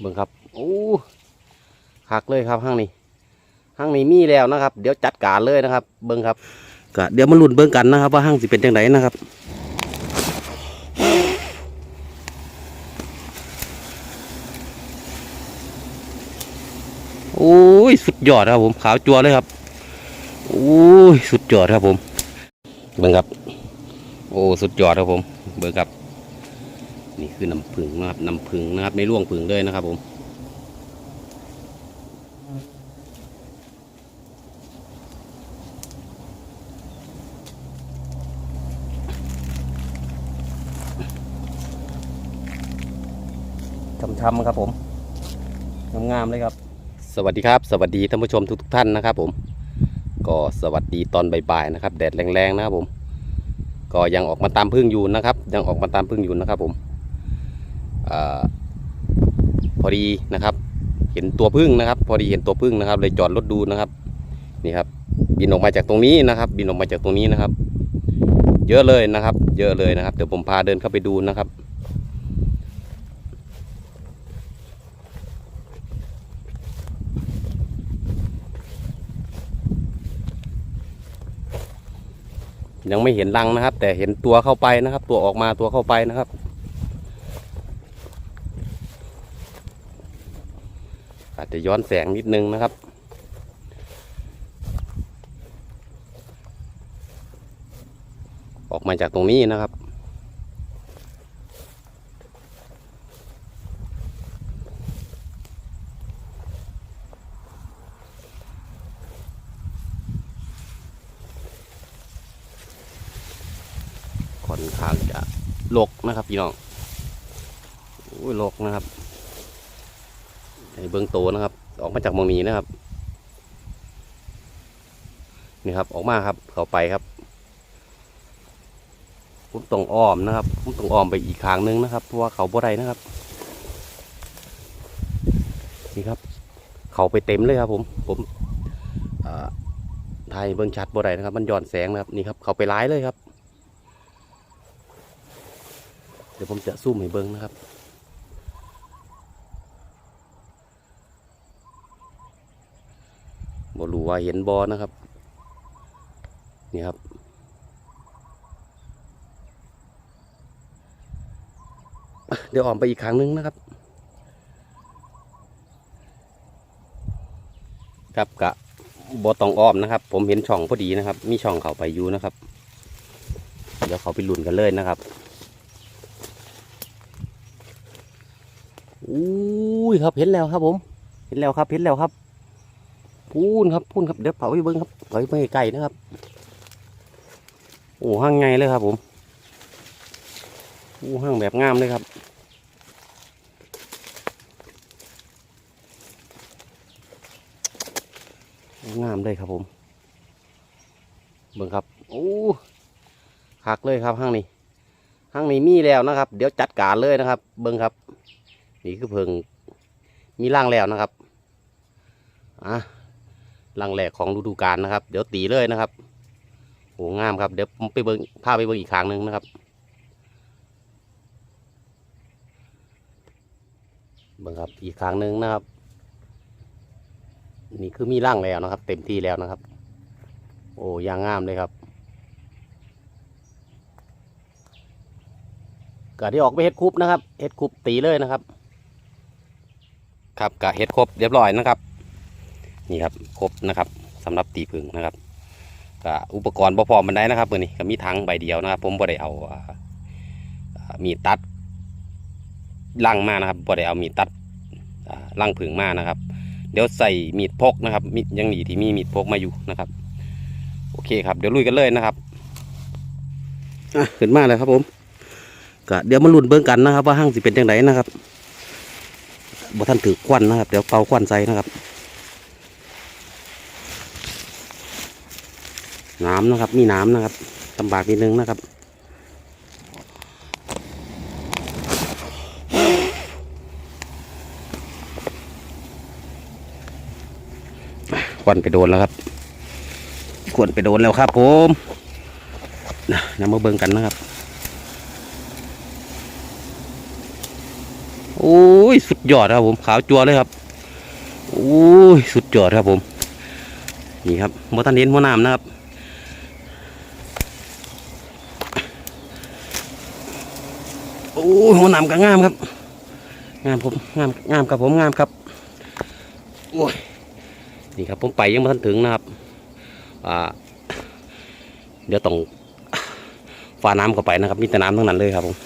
เบิ่งครับโอ้คักเลยครับห้างนี้ห้างนี้มีแล้วนะครับ เดี๋ยวจัดการเลยนะครับ เบิ่งครับก็เดี๋ยวมาลุ้นเบิ่งกันนะครับ ว่าห้างสิเป็นจังไดนะครับโอ้ยสุดยอดครับผมขาวจัวเลยครับโอ้ยสุดยอดครับผม เบิ่งครับ โอ้สุดยอดครับผม เบิ่งครับ นี่คือน้ำผึ้งนะครับน้ำผึ้งนะครับไม่ร่วงผึ้งเลยนะครับ ผม ช้ำๆครับผมงามๆเลยครับ สวัสดีครับ สวัสดีท่านผู้ชมทุกๆท่านนะครับ ผม ก็สวัสดีตอนบ่ายๆนะครับ แดดแรงๆนะครับผม ก็ยังออกมาตามพึ่งอยู่นะครับ ยังออกมาตามพึ่งอยู่นะครับผม อพอดีนะครับ เห็นตัวพึ่งนะครับ พอดีเห็นตัวพึ่งนะครับ เลยจอดรถดูนะครับ นี่ครับ บินออกมาจากตรงนี้นะครับ บินออกมาจากตรงนี้นะครับ เยอะเลยนะครับ เยอะเลยนะครับ เดี๋ยวผมพาเดินเข้าไปดูนะครับยังไม่เห็นรังนะครับ แต่เห็นตัวเข้าไปนะครับ ตัวออกมาตัวเข้าไปนะครับ อา จจะย้อนแสงนิดนึงนะครับ ออกมาจากตรงนี้นะครับ ค่อนข้างจะลกนะครับพี่น้องอุ้ยลกนะครับ เบื้องโตนะครับ ออกมาจากมองนี้นะครับ นี่ครับออกมาครับ เข้าไปครับผมต้องอ้อมนะครับผมต้องอ้อมไปอีกทางนึงนะครับเพราะว่าเขาบ่ได้นะครับนี่ครับ เขาไปเต็มเลยครับผมผมอ่ายเบื้องชัดบ่ได้นะครับ มันย้อนแสงนะครับนี่ครับ เขาไปร้ายเลยครับ เดี๋ยวผมจะซูมให้เบิ้งนะครับ รู้ว่าเห็นบอนะครับ นี่ครับ เดี๋ยวออมไปอีกครั้งนึงนะครับครับกะบอตองอ้อมนะครับ ผมเห็นช่องพอดีนะครับ มีช่องเขาไปอยู่นะครับ เดี๋ยวเขาไปลุ่นกันเลยนะครับอุ้ยครับเห็นแล้วครับผม เห็นแล้วครับเห็นแล้วครับ พูนครับพูนครับเดี๋ยวเผาไปเบิ้งครับเผาไปไกลนะครับ โอ้ห้างไงเลยครับ ผมโอ้ห้างแบบงามเลยครับงามเลยครับผม เบิ้งครับโอ้คักเลยครับห้างนี้ห้างนี้มีแล้วนะครับ เดี๋ยวจัดการเลยนะครับ เบิ้งครับ นี่คือเพิงมีร่างแล้วนะครับอะ ร่างแรกของฤดูกาลนะครับ เดี๋ยวตีเลยนะครับโอ้งามครับ เดี๋ยวไปเบิ้งพาไปเบิ้งอีกครั้งหนึ่งนะครับ เบิ้งครับอีกครั้งหนึ่งนะครับ นี่คือมีร่างแล้วนะครับ เต็มที่แล้วนะครับ โอ้ยางงามเลยครับก็ที่ออกไปเฮ็ดคุบนะครับเฮ็ดคุบตีเลยนะครับ ครับกะเฮ็ดครบเรียบร้อยนะครับ นี่ครับครบนะครับสำหรับตีผึ่งนะครับกะอุปกรณ์บ่พร้อมมันได้นะครับมือนี้ก็มีถังใบเดียวนะครับ ผมบ่ได้เอามีดตัดลังมานะครับบ่ได้เอามีดตัดอ่าลังผึ่งมานะครับ เดี๋ยวใส่มีดพกนะครับมีดยังดีที่มีมีดพกมาอยู่นะครับ โอเคครับ เดี๋ยวลุยกันเลยนะครับอะขึ้นมาเลยครับผมก็เดี๋ยวมาลุ้นเบิ่งกันนะครับ ว่าห้างสิเป็นจังไดนะครับบ่ท่านถือควันนะครับ เดี๋ยวเป่าควันใส่นะครับ น้ำนะครับ มีน้ำนะครับลำบากนิดนึงนะครับควันไปโดนแล้วครับควันไปโดนแล้วครับผมนะนำมาเบิ่งกันนะครับ โอ้ย สุดยอดครับผม ขาวจัวเลยครับ โอ้ย สุดยอดครับผม นี่ครับโมทันเห็นหัวน้ำนะครับ อ้ยหัวหน้ำก็งามครับ งามผมงามงามครับผมงามครับโอ้ยนี่ครับผมไปยังไม่ทันถึงนะครับอ่าเดี๋ยวต้องฝ่าน้ำเข้าไปนะครับ มีแต่น้ำทั้งนั้นเลยครับผม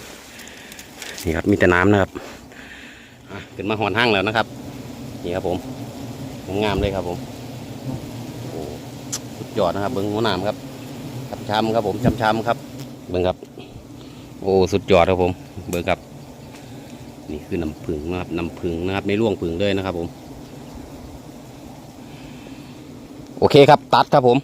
นี่ครับมีแต่น้ำนะครับขึ้นมาหอนห้างแล้วนะครับ นี่ครับผมผมงามเลยครับผมโอ้สุดยอดนะครับเบิ้งหัวหน้ำครับช้ำๆครับผมช้ำๆครับเบิ้งครับ โอ้สุดยอดครับผม เบิ้งครับ นี่คือน้ำผึ้งนะครับน้ำผึ้งนะครับไม่ร่วงผึ้งเลยนะครับผม โอเคครับตัดครับผม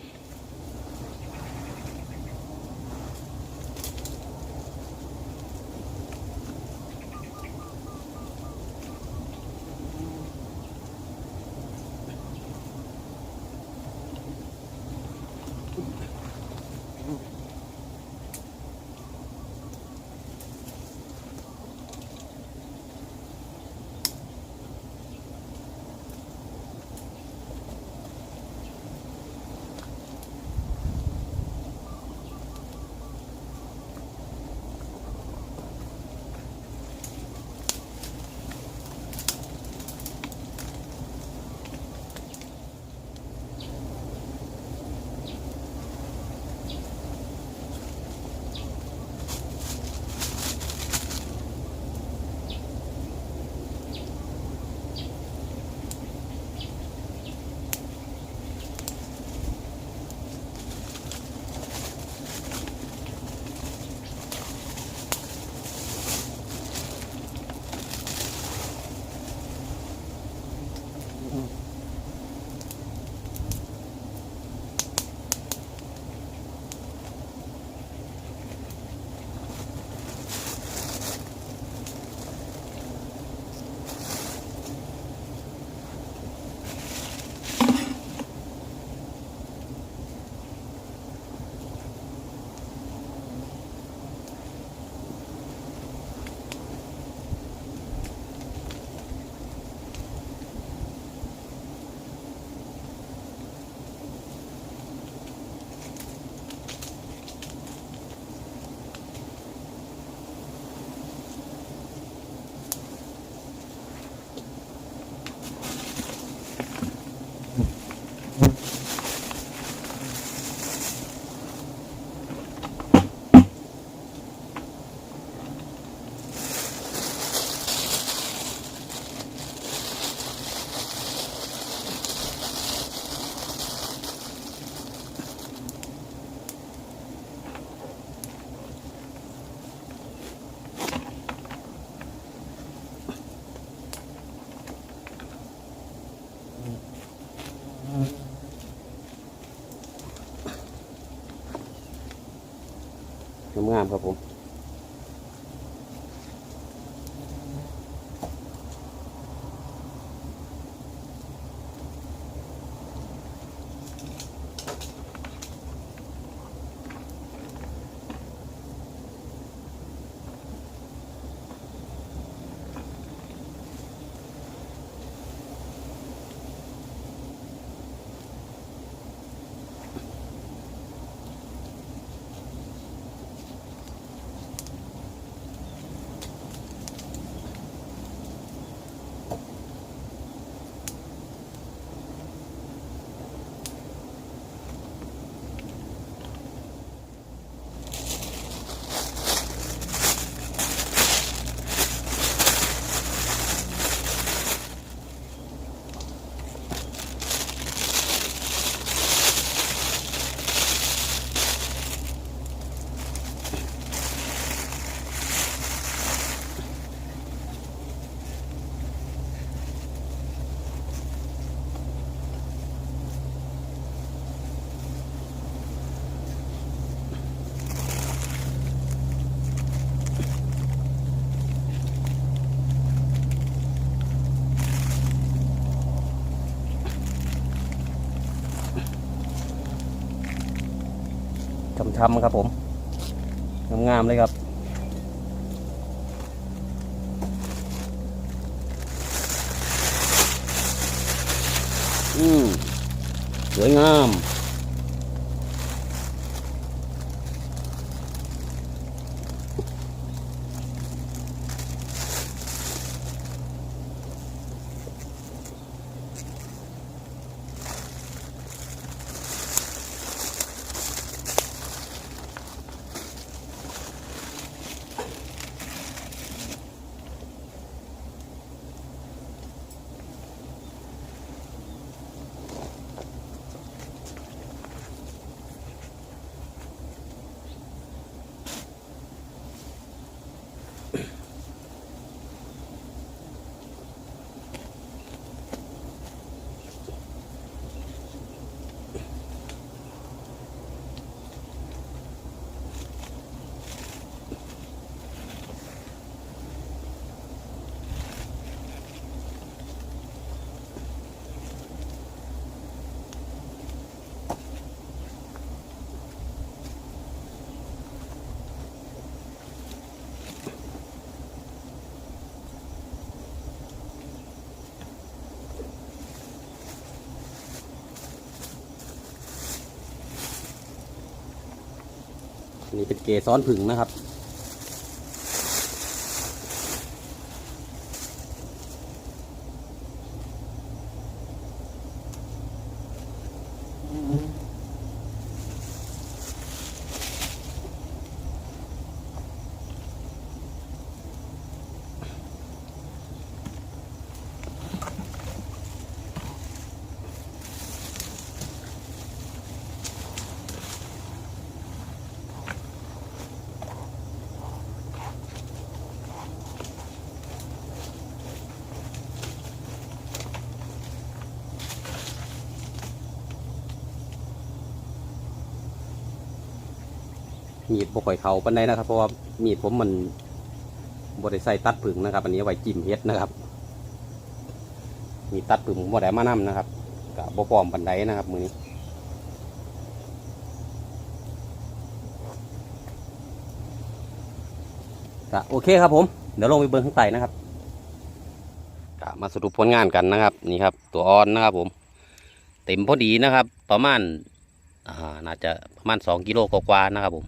งามๆครับผม ทำครับผมงามเลยครับอืมสวยงาม นี่เป็นเกสรผึ่งนะครับ มีดบ่ค่อยเขาปันใดนะครับ เพราะว่ามีดผมมันบริใส่ตัดผึ่งนะครับ อันนี้ไว้จิ้มเฮ็ดนะครับ มีตัดผึ่งผมบ่ได้มานำนะครับกับบ่พร้อมปันใดนะครับมือนี้ก็โอเคครับผม เดี๋ยวลงไปเบิ้งข้างใต้นะครับก็มาสรุปผลงานกันนะครับ นี่ครับ ตัวอ่อนนะครับผม เต็มพอดีนะครับ ประมาณอ่าน่าจะประมาณสองกิโลกว่าๆนะครับผม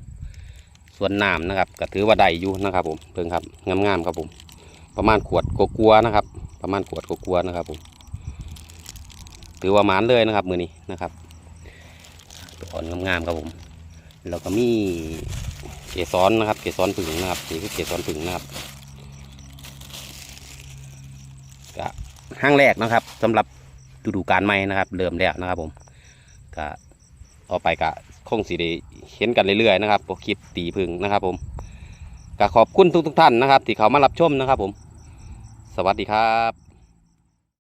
ส่วนน้ำนะครับก็ถือว่าได้อยู่นะครับ ผมเพิ่งครับงามๆครับผม ประมาณขวดกลัวๆนะครับ ประมาณขวดกลัวๆนะครับผมถือว่าหมานเลยนะครับ มือนี้นะครับตัวอ่อนงามๆครับผมแล้วก็มีเกสรนะครับ เกสรผึ่งนะครับนี่คือเกสรผึ่งนะครับก็ห้างแรกนะครับสำหรับฤดูกาลใหม่นะครับ เริ่มแล้วนะครับ ผมก็ต่อไปก็คงสิได้ เห็นกันเรื่อยๆนะครับคลิปตีพึ่งนะครับผมก็ขอบคุณทุกๆท่านนะครับ ที่เขามารับชมนะครับผม สวัสดีครับ